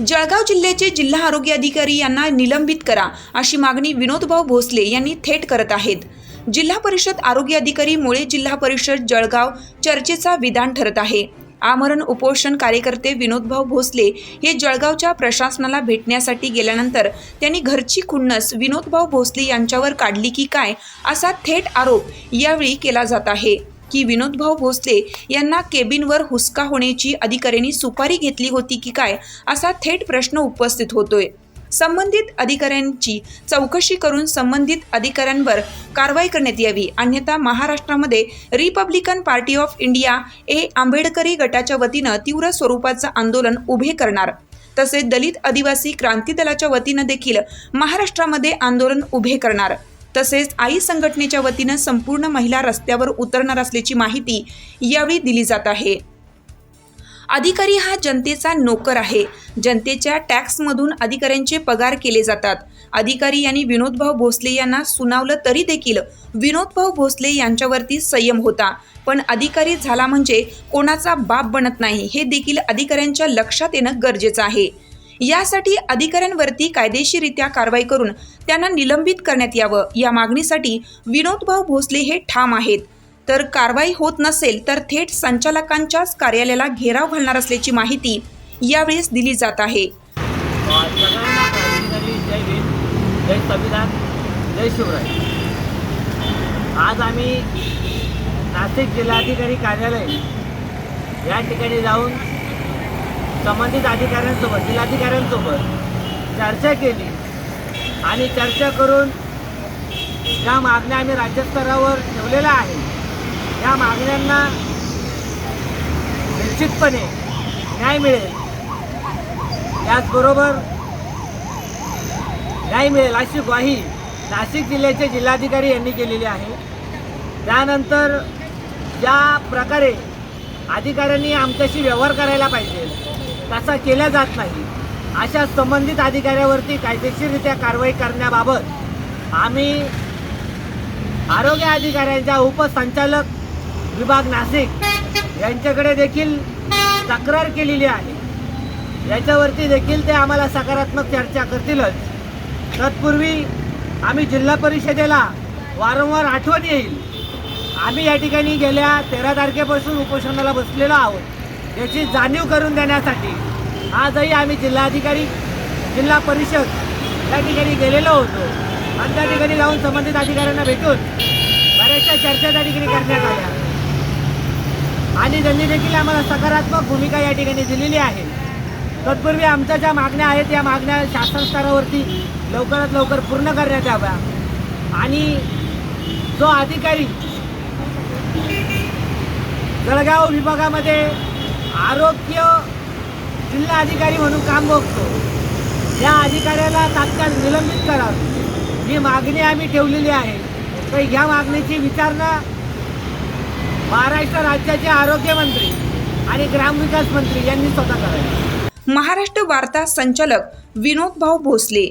जळगाव जिल्ह्याचे जिल्हा आरोग्य अधिकारी यांना निलंबित करा अशी मागणी विनोदभाऊ भोसले यांनी थेट करत आहेत. जिल्हा परिषद आरोग्य अधिकारी मुळे जिल्हा परिषद जळगाव चर्चेचा विधान ठरत आहे. आमरण उपोषण कार्यकर्ते विनोदभाऊ भोसले हे जळगावच्या प्रशासनाला भेटण्यासाठी गेल्यानंतर त्यांनी घरची खुन्नस विनोदभाऊ भोसले यांच्यावर काढली की काय असा थेट आरोप यावेळी केला जात आहे. की विनोदभाऊ भोसले यांना केबिनवर हुसका होण्याची अधिकाऱ्यांनी सुपारी घेतली होती की काय असा थेट प्रश्न उपस्थित होतोय. संबंधित अधिकाऱ्यांची चौकशी करून संबंधित अधिकाऱ्यांवर कारवाई करण्यात यावी. अन्यथा महाराष्ट्रामध्ये Republican Party of India A आंबेडकरी गटाच्या वतीनं तीव्र स्वरूपाचं आंदोलन उभे करणार. तसेच दलित आदिवासी क्रांती दलाच्या वतीनं देखील महाराष्ट्रामध्ये आंदोलन उभे करणार. तसेच आई संघटनेच्या वतीनं संपूर्ण महिला रस्त्यावर उतरणार असल्याची माहिती यावेळी दिली जात आहे. अधिकारी हा जनतेचा नोकर आहे. जनतेच्या टॅक्समधून अधिकाऱ्यांचे पगार केले जातात. अधिकारी यांनी विनोदभाऊ भोसले यांना सुनावलं तरी देखील विनोदभाऊ भोसले यांच्यावरती संयम होता. पण अधिकारी झाला म्हणजे कोणाचा बाप बनत नाही हे देखील अधिकाऱ्यांच्या लक्षात येणं गरजेचं आहे. यासाठी अधिकाऱ्यांवरती कायदेशीररित्या कारवाई करून त्यांना निलंबित करण्यात यावं. या मागणीसाठी विनोदभाऊ भोसले हे ठाम आहेत. तर कारवाई होत नसेल तर थेट संचालकांच्याच कार्यालयाला घेराव घालणार असल्याची माहिती यावेळेस दिली जात आहे. जय संविधान जय शिवराय. आज आम्ही नाशिक जिल्हाधिकारी कार्यालय या ठिकाणी जाऊन संबंधित अधिकाऱ्यांसोबत जिल्हाधिकाऱ्यांसोबत चर्चा केली आणि चर्चा करून ज्या मागण्या आम्ही राज्यस्तरावर ठेवलेल्या आहे या मागण्यांना निश्चितपणे न्याय मिळेल. त्याचबरोबर न्याय मिळेल अशी ग्वाही नाशिक जिल्ह्याचे जिल्हाधिकारी यांनी केलेली आहे. त्यानंतर ज्या प्रकारे अधिकाऱ्यांनी आमच्याशी व्यवहार करायला पाहिजे तसा केला जात नाही. अशा संबंधित अधिकाऱ्यावरती कायदेशीररित्या कारवाई करण्याबाबत आम्ही आरोग्य अधिकाऱ्यांच्या उपसंचालक विभाग नाशिक यांच्याकडे देखील तक्रार केलेली आहे. याच्यावरती देखील ते आम्हाला सकारात्मक चर्चा करतीलच. तत्पूर्वी आम्ही जिल्हा परिषदेला वारंवार आठवण येईल. आम्ही या ठिकाणी गेल्या तेरा तारखेपासून उपोषणाला बसलेलो आहोत. याची जाणीव करून देण्यासाठी आजही आम्ही जिल्हाधिकारी जिल्हा परिषद या ठिकाणी गेलेलो होतो. आणि त्या ठिकाणी जाऊन संबंधित अधिकाऱ्यांना भेटून बऱ्याचशा चर्चा त्या ठिकाणी करण्यात आल्या. आणि त्यांनी देखील आम्हाला सकारात्मक भूमिका या ठिकाणी दिलेली आहे. तत्पूर्वी आमच्या ज्या मागण्या आहेत त्या मागण्या शासन स्तरावरती लवकरात लवकर पूर्ण करण्यात याव्या. आणि जो अधिकारी जळगाव विभागामध्ये आरोग्य जिल्हा अधिकारी म्हणून काम बघतो. या अधिकाऱ्याला तात्काळ निलंबित करावं ही मागणी आम्ही ठेवलेली आहे. तर ह्या मागणीची विचारणा महाराष्ट्र राज्याचे आरोग्यमंत्री आणि ग्रामविकास मंत्री यांनी स्वतः करावी. महाराष्ट्र वार्ता संचालक विनोद भाऊ भोसले.